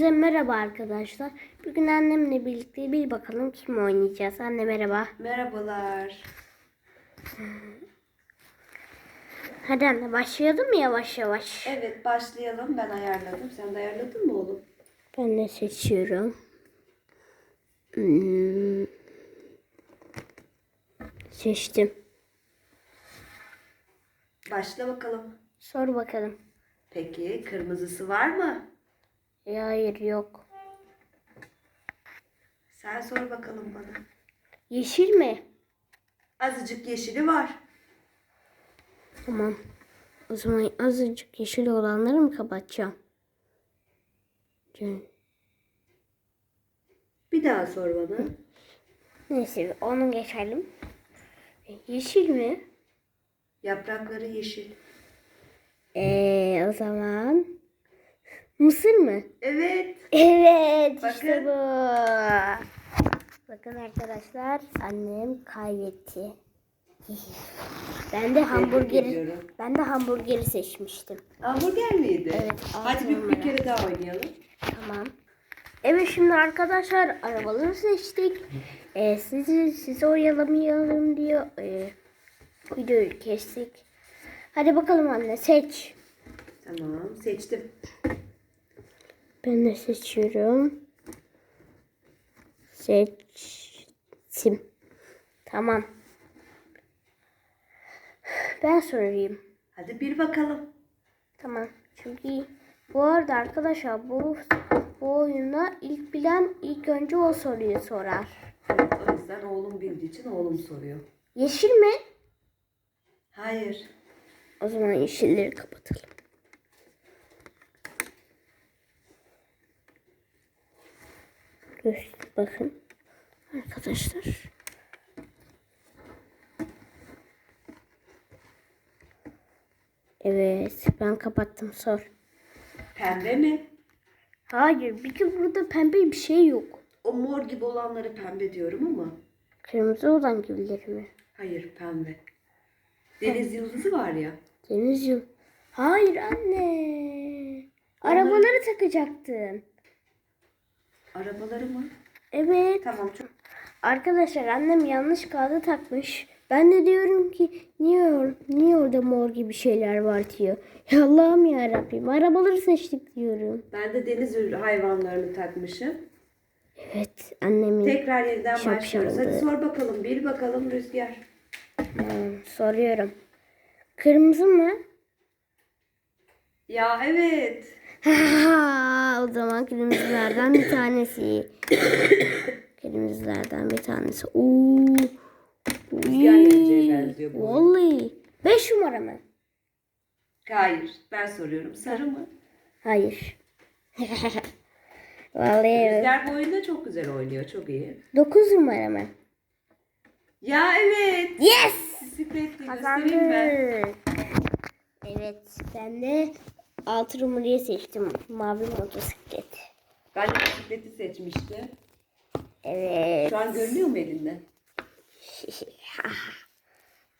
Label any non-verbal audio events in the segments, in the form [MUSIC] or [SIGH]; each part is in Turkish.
Hepinize merhaba arkadaşlar. Bugün annemle birlikte bir bakalım kim oynayacağız. Anne merhaba. Merhabalar. Hadi anne başlayalım yavaş yavaş? Evet başlayalım. Ben ayarladım. Sen de ayarladın mı oğlum? Ben de seçiyorum. Hmm. Seçtim. Başla bakalım. Sor bakalım. Peki kırmızısı var mı? E, hayır yok. Sen sor bakalım bana. Yeşil mi? Azıcık yeşili var. Tamam. O zaman azıcık yeşil olanları mı kapatacağım? Bir daha sor bana. Neyse onu geçelim. Yeşil mi? Yaprakları yeşil. Ee, o zaman mısır mı? Evet. Evet işte Bakın. bu. Bakın arkadaşlar annem kaybetti. [LAUGHS] ben de hamburgeri ediyorum. ben de hamburgeri seçmiştim. Hamburger miydi? Evet, Hadi altı bir, numara. bir kere daha oynayalım. Tamam. Evet şimdi arkadaşlar arabaları seçtik. Ee, sizi sizi oyalamayalım diye e, videoyu kestik. Hadi bakalım anne seç. Tamam seçtim. Ben de seçiyorum. Seçtim. Tamam. Ben sorayım. Hadi bir bakalım. Tamam. Çünkü bu arada arkadaşlar bu bu oyunda ilk bilen ilk önce o soruyu sorar. Evet, o yüzden oğlum bildiği için oğlum soruyor. Yeşil mi? Hayır. O zaman yeşilleri kapatalım. Dur bakın. Arkadaşlar. Evet ben kapattım sor. Pembe mi? Hayır bir de burada pembe bir şey yok. O mor gibi olanları pembe diyorum ama. Kırmızı olan gibileri mi? Hayır pembe. Deniz yıldızı var ya. Deniz yıl. Hayır anne. Arabaları takacaktın. Arabaları mı? Evet. Tamam çok. Arkadaşlar annem yanlış kağıdı takmış. Ben de diyorum ki niye, niye orada mor gibi şeyler var diyor. Ya [LAUGHS] Allah'ım ya Rabbim arabaları seçtik diyorum. Ben de deniz hayvanlarını takmışım. Evet annemin Tekrar yeniden başlıyoruz. Hadi sor bakalım. Bir bakalım Rüzgar. Tamam, soruyorum. Kırmızı mı? Ya evet. [LAUGHS] o zaman kırmızılardan bir tanesi. kırmızılardan bir tanesi. Oo. Benziyor bu. Vallahi. 5 numara mı? Hayır. Ben soruyorum. Sarı mı? Hayır. [LAUGHS] Vallahi. Rüzgar bu oyunda çok güzel oynuyor. Çok iyi. 9 numara mı? Ya evet. Yes! Bisikletli Kazandık. göstereyim mi? Evet ben de 6 numarayı seçtim. Mavi motosiklet. De bisikleti seçmiştim. Evet. Şu an görünüyor mu elinde? [LAUGHS]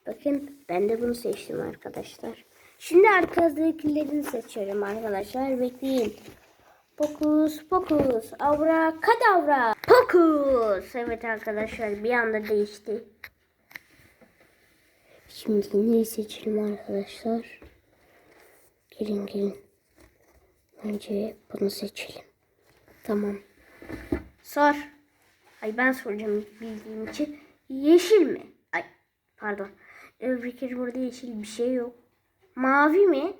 Bakın ben de bunu seçtim arkadaşlar. Şimdi arkadakilerini seçiyorum arkadaşlar. Bekleyin. Pokus pokus avra kadavra pokus. Evet arkadaşlar bir anda değişti. Şimdi neyi seçelim arkadaşlar? Gelin gelin. Önce bunu seçelim. Tamam. Sor. Ay ben soracağım bildiğim için. Yeşil mi? Ay pardon. Öbür kere burada yeşil bir şey yok. Mavi mi?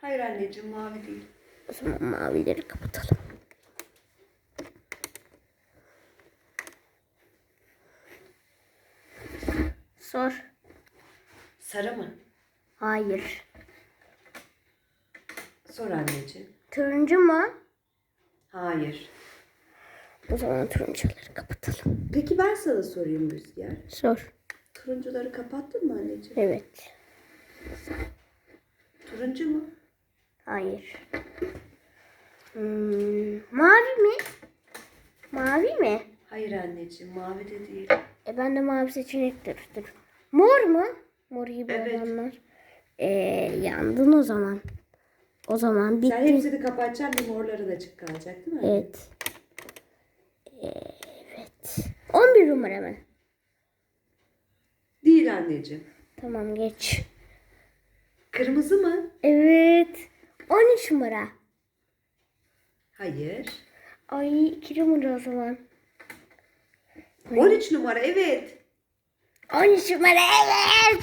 Hayır anneciğim mavi değil. O zaman mavileri kapatalım. Sor. Sarı mı? Hayır. Sor anneciğim. Turuncu mu? Hayır. O zaman turuncuları kapatalım. Peki ben sana sorayım Rüzgar. Sor. Turuncuları kapattın mı anneciğim? Evet. Turuncu mu? Hayır. Hmm, mavi mi? Mavi mi? Hayır anneciğim mavi de değil. E ben de mavi seçenektir. Dur. Mor mu? Mor gibi Evet. olanlar. E, yandın o zaman. O zaman Sen bitti. hepsini kapatacaksın bir morların açık kalacak değil mi? Evet. Evet. 11 numara mı? Değil anneciğim. Tamam geç. Kırmızı mı? Evet. 13 numara. Hayır. Ay 2 numara o zaman. 13 numara evet. 13 numara evet.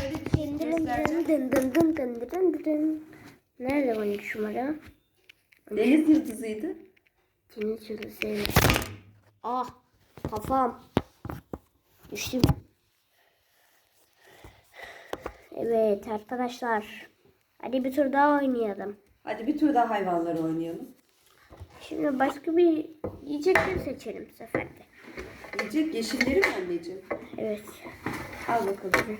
Şöyle bir şey Dın göstereceğim. dın dın dın dın dın dın dın. Nerede 13 numara? Deniz yıldızıydı. Deniz yıldızı evet. Ah kafam. Düştüm. Evet arkadaşlar. Hadi bir tur daha oynayalım. Hadi bir tur daha hayvanlar oynayalım. Şimdi başka bir yiyecekleri seçelim bu sefer de. Yiyecek yeşilleri mi anneciğim? Evet. Al bakalım.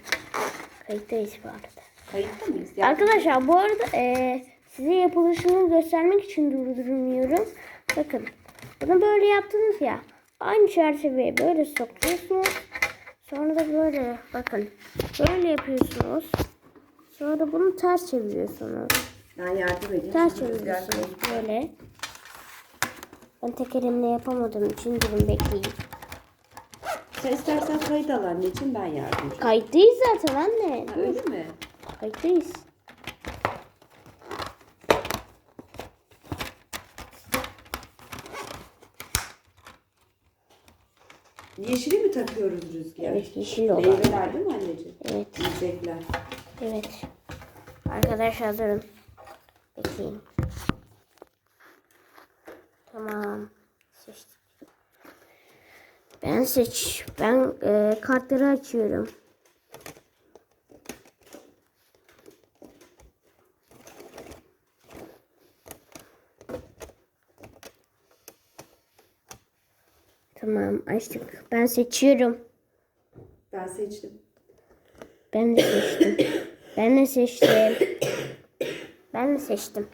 Kayıttayız bu arada. Kayıtta mıyız? Ya, Arkadaşlar bu arada eee, size yapılışını göstermek için durdurmuyorum. Bakın. Bunu böyle yaptınız ya. Aynı çerçeveye böyle sokuyorsunuz. Sonra da böyle bakın. Böyle yapıyorsunuz. Sonra da bunu ters çeviriyorsunuz. ben yardım edeyim. Ters çeviriyorsunuz böyle. Ben tek elimle yapamadığım için durun bekleyin. Sen istersen kayıt al anneciğim ben yardımcı. Kayıttayız zaten anne. Ha, öyle mi? Kayıttayız. Yeşili mi takıyoruz rüzgar? Evet yeşil olan. Meyveler değil mi anneciğim? Evet. Yiyecekler. Evet. Arkadaşlar durun. Bekleyin. Tamam. Seçtim. Ben seç. Ben e, kartları açıyorum. Tamam açtık. Ben seçiyorum. Ben seçtim. Ben de seçtim. ben de seçtim. Ben de seçtim.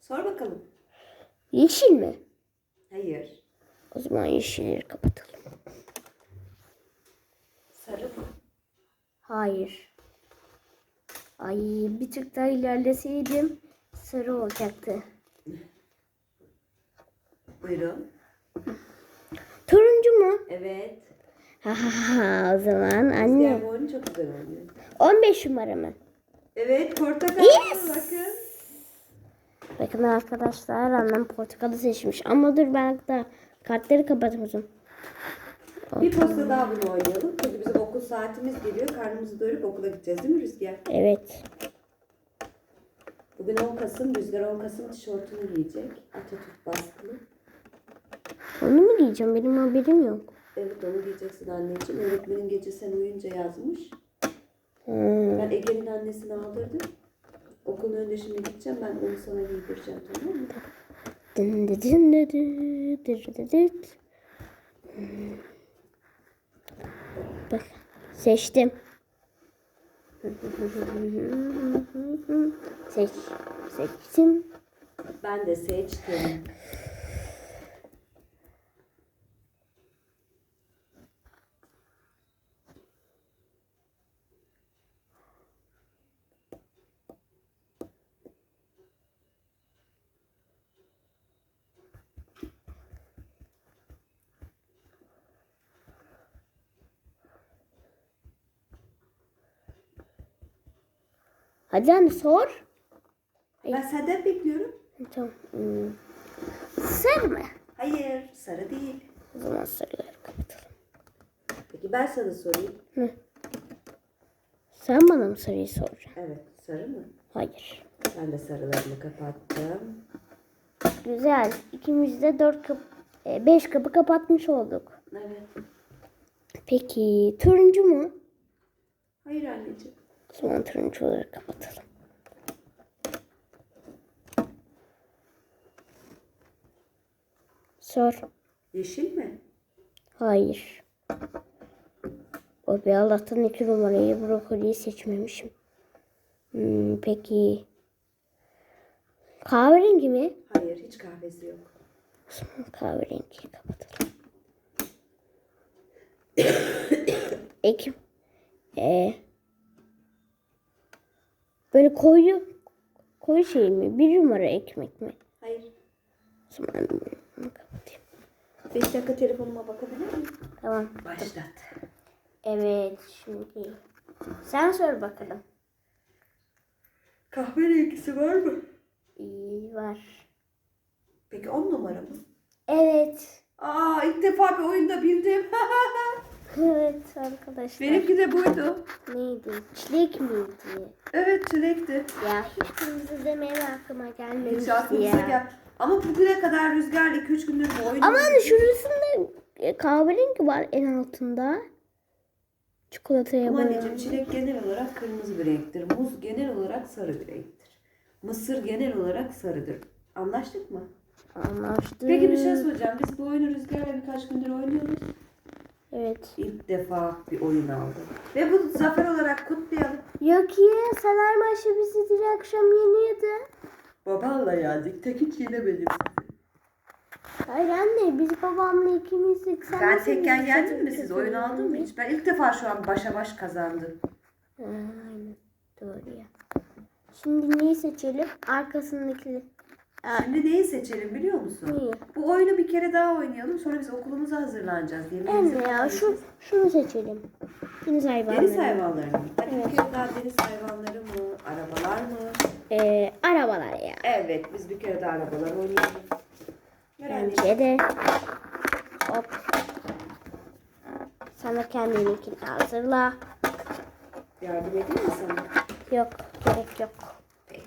Sor bakalım. Yeşil mi? Hayır. O zaman yeşilleri kapatalım. Sarı mı? Hayır. Ay bir tık daha ilerleseydim sarı olacaktı. Buyurun. Turuncu mu? Evet. Ha ha ha o zaman anne. çok güzel oynuyor. 15 numara mı? Evet portakal. Yes! Bakın. Bakın arkadaşlar annem portakalı seçmiş. Ama dur ben da kartları kapatmışım. Bir posta daha bunu oynayalım. Çünkü bizim okul saatimiz geliyor. Karnımızı doyurup okula gideceğiz değil mi Rüzgar? Evet. Bugün 10 Kasım. Rüzgar 10 Kasım tişörtünü giyecek. Atatürk baskılı. Onu mu giyeceğim? Benim haberim yok. Evet onu giyeceksin anneciğim. Öğretmenin gece sen uyuyunca yazmış. Hmm. Ben Ege'nin annesini aldırdım. Okulun önünde şimdi gideceğim. Ben onu sana giydireceğim tamam mı? Dın dı dın dı dı dı dı dı. Bak seçtim. Seç, seçtim. Ben de seçtim. Hadi anne sor. Ben senden bekliyorum. Tamam. Hmm. Sarı mı? Hayır sarı değil. O zaman sarıları kapatalım. Peki ben sana sorayım. Sen bana mı sarıyı soracaksın? Evet sarı mı? Hayır. Ben de sarılarını kapattım. Güzel. İkimiz de dört kapı, e, beş kapı kapatmış olduk. Evet. Peki turuncu mu? Hayır anneciğim. O zaman turuncuları kapatalım. Sor. Yeşil mi? Hayır. O bir Allah'tan iki numarayı brokoliyi seçmemişim. Hmm, peki. Kahverengi mi? Hayır hiç kahvesi yok. O zaman kahverengiyi kapatalım. [COUGHS] Ekim. E. Böyle koyu koyu şey mi? Bir numara ekmek mi? Hayır. O zaman bunu kapatayım. 5 dakika telefonuma bakabilir miyim? Tamam. Başlat. Evet şimdi sen sor bakalım. Kahve rengisi var mı? İyi var. Peki 10 numara mı? Evet. Aa ilk defa bir oyunda bildim. [LAUGHS] Evet arkadaşlar. Benimki de buydu. Neydi? Çilek miydi? Evet çilekti. Ya hiç kırmızı demeye aklıma gelmemişti Hiç aklımıza ya. gel. Ama bugüne kadar Rüzgar'la 2-3 gündür bu oyunu... Ama hani şurasında e, kahverengi var en altında. Çikolataya Ama anneciğim çilek genel olarak kırmızı bir renktir. Muz genel olarak sarı bir renktir. Mısır genel olarak sarıdır. Anlaştık mı? Anlaştık. Peki bir şey soracağım. Biz bu oyunu Rüzgar'la birkaç gündür oynuyoruz. Evet. İlk defa bir oyun aldım. Ve bu zafer olarak kutlayalım. Yok ya Salar maçı bizi dün akşam yeniyordu. Babanla yendik. Tek hiç yenemedim. Hayır anne biz babamla ikimizdik. Sen Ben nasıl tekken bizi yendim mi siz? Oyunu aldın mı yendin? hiç? Ben ilk defa şu an başa baş kazandım. Ha, aynen. Doğru ya. Şimdi neyi seçelim? Arkasındaki. Şimdi neyi seçelim biliyor musun? neyi? Bu oyunu bir kere daha oynayalım. Sonra biz okulumuza hazırlanacağız. Yemeğimizi Anne ya şu şunu seçelim. Deniz hayvanları. Deniz hayvanları mı? Hadi Evet. bir kere daha deniz hayvanları mı? Arabalar mı? Ee, arabalar ya. Evet biz bir kere daha arabalar oynayalım. Bence de. Hop. Sana kendininkini hazırla. Yardım edeyim mi sana? Yok gerek yok. Peki.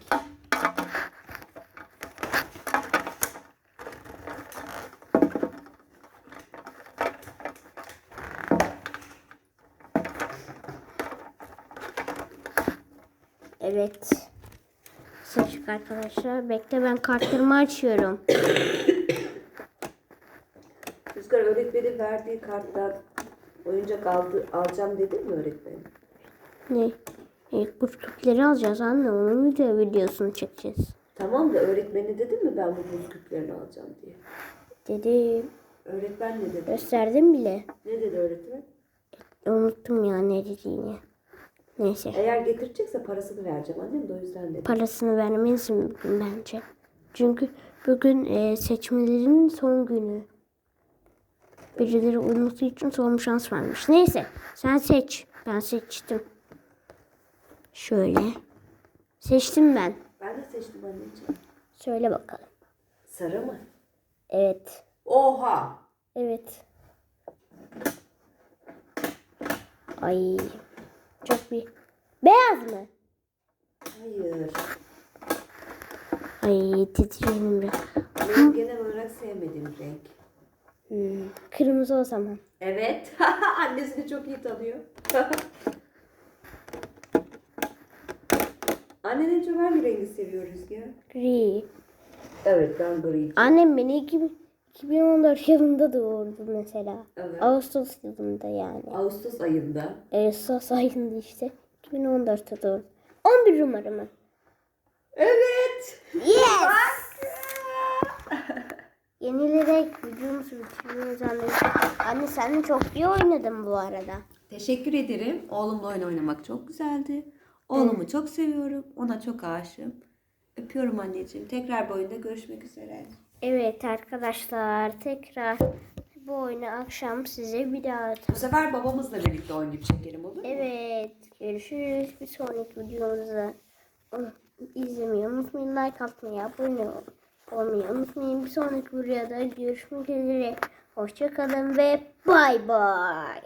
Evet. Seçtik arkadaşlar. Bekle ben kartlarımı açıyorum. [COUGHS] Rüzgar öğretmenin verdiği karttan oyuncak aldı, alacağım dedin mi öğretmenin? Ne? İlk buz küpleri alacağız anne. Onun video videosunu çekeceğiz. Tamam da öğretmeni dedin mi ben bu buz küplerini alacağım diye? Dedim. Öğretmen ne dedi? Gösterdim bile. Ne dedi öğretmen? Unuttum ya ne dediğini. Neyse. Eğer getirecekse parasını vereceğim annem de o yüzden dedi. Parasını vermelisin bugün bence. Çünkü bugün e, seçmelerin son günü. Birileri unuttuğu için son şans vermiş. Neyse sen seç. Ben seçtim. Şöyle. Seçtim ben. Ben de seçtim anneciğim. Söyle bakalım. Sarı mı? Evet. Oha! Evet. Ay. Çok bir. Beyaz mı? Hayır. Ay titreyelim biraz. Benim genel olarak sevmediğim renk. Hmm, Kırmızı o zaman. Evet. [LAUGHS] Annesini çok iyi tanıyor. Annen en çok hangi rengi seviyor Rüzgar? Gri. Evet ben gri. Annem beni 2000 2014 yılında doğurdu mesela. Evet. Ağustos yılında yani. Ağustos ayında. Ağustos ayında işte. 2014'te doğurdu. 11 numara mı? Evet. Yes! Yenilerek videomuzu bitiriyoruz anne. Anne sen çok iyi oynadın bu arada. Teşekkür ederim. Oğlumla oyun oynamak çok güzeldi. Oğlumu çok seviyorum. Ona çok aşığım. Öpüyorum anneciğim. Tekrar bu oyunda görüşmek üzere. Evet arkadaşlar tekrar bu oyunu akşam size bir daha Bu sefer babamızla birlikte oynayıp çekelim olur mu? Evet görüşürüz. Bir sonraki videomuzda izlemeyi unutmayın. Like atmayı, abone olmayı unutmayın. Bir sonraki videoda görüşmek üzere. Hoşçakalın ve bay bay.